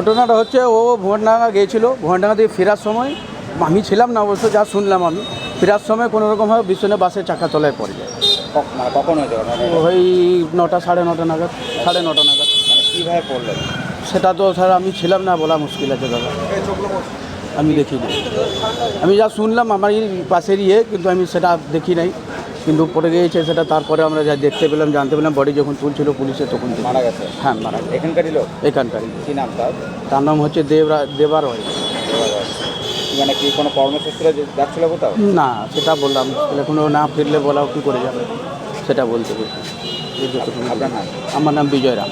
ঘটনাটা হচ্ছে ও ভুয়ানডাঙ্গা গিয়েছিল। ভুয়ানডাঙ্গা থেকে ফেরার সময় আমি ছিলাম না অবশ্য যা শুনলাম আমি। ফেরার সময় কোনো রকমভাবে বিছনে বাসের চাকা তলায় পড়ে যায়। মানে কখন ওই নটা সাড়ে নটা নাগাদ সাড়ে নটা নাগাদ। মানে কীভাবে পড়লেন? সেটা তো স্যার আমি ছিলাম না বলা মুশকিল আছে দাদা। আমি দেখিনি। আমি যা শুনলাম আমার এই পাশের ইয়ে কিন্তু আমি সেটা দেখি নাই। কিন্তু পড়ে গিয়েছে সেটা তারপরে আমরা যা দেখতে পেলাম জানতে পেলাম বডি যখন তুলছিল পুলিশে তখন মারা গেছে? হ্যাঁ মারা গেছে। এখানকারই লোক? এখানকারই কী নাম তার? তার নাম হচ্ছে দেবরা দেবার হয় মানে কি কোনো কর্মসূত্রে যে- যাচ্ছিল কোথাও? না সেটা বললাম। এখনও না ফিরলে বলাও কী করে যাবে? সেটা বলতে হবে এই যতটুকু আপনার নাম? আমার নাম বিজয় রাম।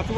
আজকে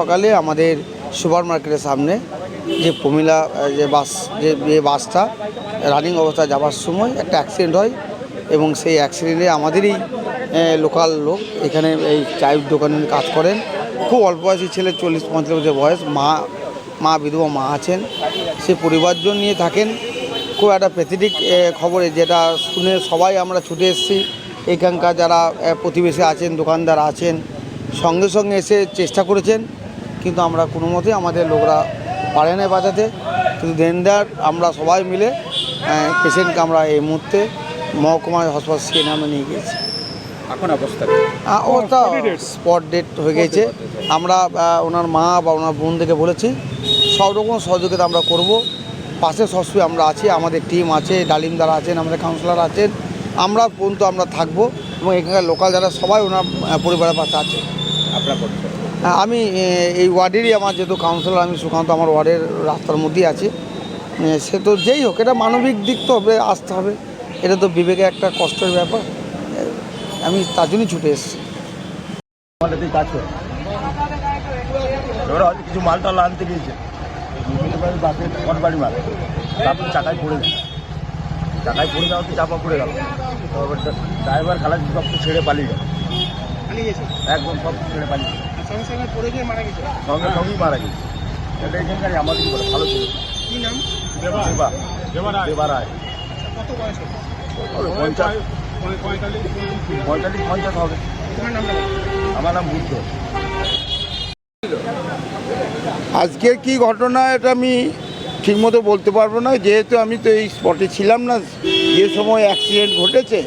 সকালে আমাদের সুপার মার্কেটের সামনে যে প্রমিলা যে বাস, যে যে বাসটা রানিং অবস্থায় যাওয়ার সময় একটা অ্যাক্সিডেন্ট হয় এবং সেই অ্যাক্সিডেন্টে আমাদেরই লোকাল লোক এখানে এই চায়ের দোকানে কাজ করেন। খুব অল্প বয়সী ছেলে, চল্লিশ পঁয়তাল্লিশ বছর বয়স, মা মা বিধবা মা আছেন। সে পরিবারজন নিয়ে থাকেন। খুব একটা প্যাথেটিক খবরে যেটা শুনে সবাই আমরা ছুটে এসেছি। এখানকার যারা প্রতিবেশী আছেন, দোকানদার আছেন সঙ্গে সঙ্গে এসে চেষ্টা করেছেন কিন্তু আমরা কোনো মতেই আমাদের লোকরা পারে না বাঁচাতে। কিন্তু দেনদার আমরা সবাই মিলে পেশেন্টকে আমরা এই মুহূর্তে মহকুমা হাসপাতাল সে নামে নিয়ে গিয়েছি। এখন অবস্থা? অবস্থা স্পট ডেট হয়ে গেছে আমরা ওনার মা বা ওনার বোনদেরকে বলেছি সব রকম সহযোগিতা আমরা করব। পাশে সবসময় আমরা আছি আমাদের টিম আছে ডালিমদার আছেন আমাদের কাউন্সিলর আছেন। আমরা পর্যন্ত আমরা থাকব এবং এখানকার লোকাল যারা সবাই ওনার পরিবারের পাশে আছে। আপনার হ্যাঁ, আমি এই ওয়ার্ডেরই আমার যেহেতু কাউন্সিলর আমি সুকান্ত আমার ওয়ার্ডের রাস্তার মধ্যেই আছি। সে তো যেই হোক এটা মানবিক দিক তো হবে আসতে হবে। এটা তো বিবেকে একটা কষ্টের ব্যাপার। আমি তার জন্যই ছুটে এসেছি। কিছু মাল টাল আনতে গিয়েছে। বুঝতে পারি বাসে বাড়ি মাল। তারপর চাকায় পড়ে গেল। চাকায় পড়ে যাওয়াতে চাপা পড়ে গেল। ড্রাইভার খালাস সব ছেড়ে পালিয়ে গেল। একদম সব ছেড়ে পালিয়ে সঙ্গে সঙ্গেই মারা গেছে। এটা এখানকারই আমাদের করে ভালো ছিল। দেবা দেবা। রায়। হবে? পঞ্চাশ। পঁয়তাল্লিশ পঞ্চাশ হবে। আমার নাম বুদ্ধ। আজকের কি ঘটনা এটা আমি ঠিকমতো বলতে পারব না। যেহেতু আমি তো এই স্পটে ছিলাম না যে সময় অ্যাক্সিডেন্ট ঘটেছে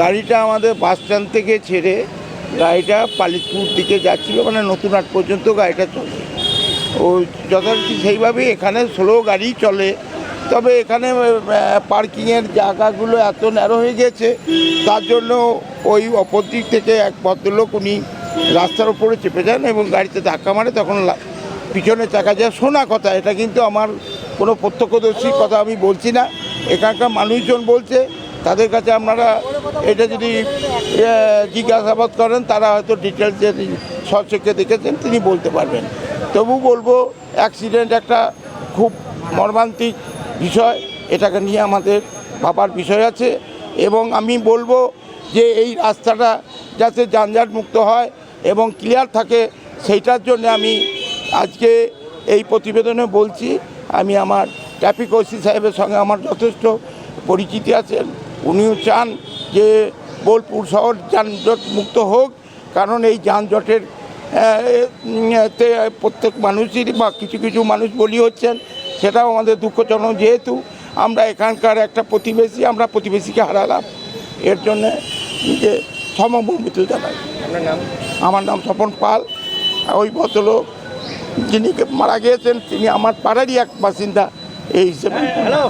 গাড়িটা আমাদের বাস স্ট্যান্ড থেকে ছেড়ে গাড়িটা পালিতপুর দিকে যাচ্ছিল মানে নতুন হাট পর্যন্ত গাড়িটা চলে। ও যথারীতি সেইভাবেই এখানে স্লো গাড়ি চলে। তবে এখানে পার্কিংয়ের জায়গাগুলো এত ন্যারো হয়ে গেছে, তার জন্য ওই অপর দিক থেকে এক ভদ্রলোক উনি রাস্তার উপরে চেপে যান এবং গাড়িতে ধাক্কা মারে, তখন পিছনে চাকা যায় শোনা কথা। এটা কিন্তু আমার কোনো প্রত্যক্ষদর্শীর কথা আমি বলছি না। এখানকার মানুষজন বলছে তাদের কাছে আপনারা এটা যদি জিজ্ঞাসাবাদ করেন, তারা হয়তো ডিটেলস সচক্ষে দেখেছেন, তিনি বলতে পারবেন। তবু বলব অ্যাক্সিডেন্ট একটা খুব মর্মান্তিক বিষয়, এটাকে নিয়ে আমাদের ভাবার বিষয় আছে। এবং আমি বলব যে এই রাস্তাটা যাতে যানজট মুক্ত হয় এবং ক্লিয়ার থাকে, সেইটার জন্য আমি আজকে এই প্রতিবেদনে বলছি, আমি আমার ট্রাফিক ওসি সাহেবের সঙ্গে আমার যথেষ্ট পরিচিতি আছেন। উনিও চান যে বোলপুর শহর যানজট মুক্ত হোক কারণ এই যানজটের তে প্রত্যেক মানুষেরই বা কিছু কিছু মানুষ বলি হচ্ছেন সেটাও আমাদের দুঃখজনক যেহেতু আমরা এখানকার একটা প্রতিবেশী আমরা প্রতিবেশীকে হারালাম। এর জন্যে যে সমভূমিত জানাই। আপনার নাম? আমার নাম স্বপন পাল। ওই ভদ্রলোক যিনি মারা গিয়েছেন তিনি আমার পাড়ারই এক বাসিন্দা এই হিসেবে। হ্যালো।